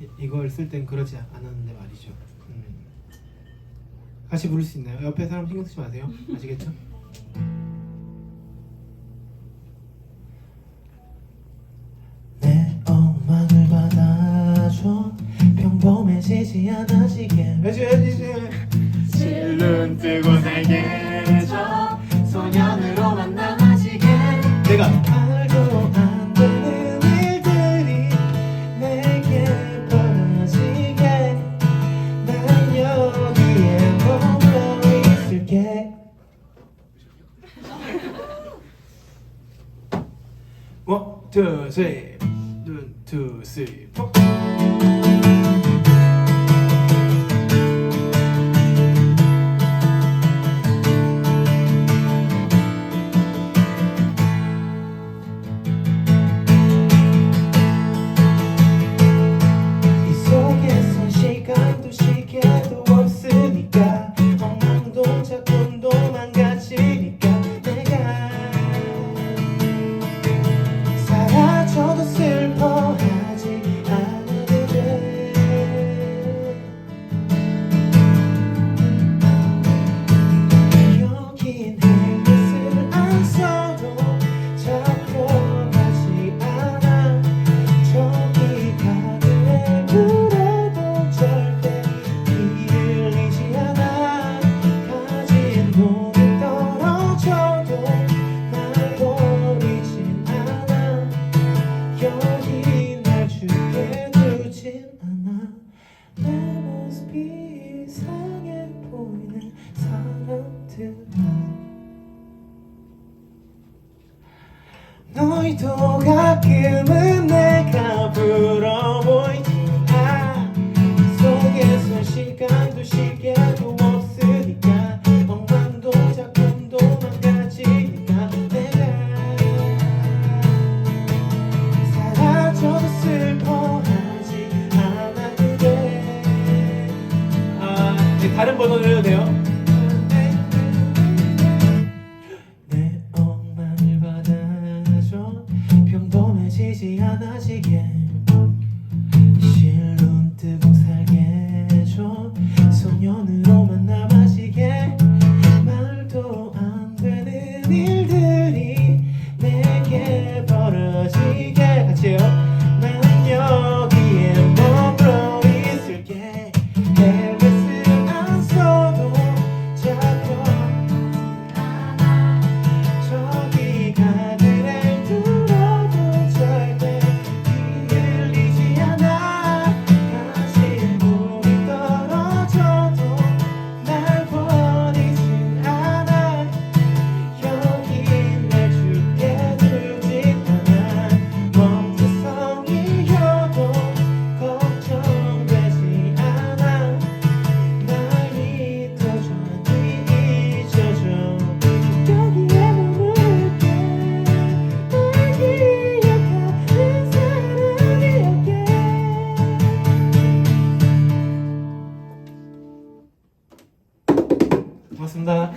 이- 이걸 쓸 땐 그러지 않았는데 말이죠. 음. 같이 부를 수 있나요? 옆에 사람 신경 쓰지 마세요. 아시겠죠? 내 엉망을 받아줘 평범해지지 않아지게 해줘야지. 실눈 뜨고 살게 해줘 소년으로만 남아지게 내가 쓰리, 눈, 투, 쓰리, 이 이상해 보이는 사람들아 너희도 가끔은 버전을 해도 돼요? 내 엉망을 받아줘. 평범해지지 않아지게. 실눈 뜨고 살게 해줘. 소년으로만 남아지게. 말도 안 되는 일들이 내게 벌어지게. 같이요. 고맙습니다.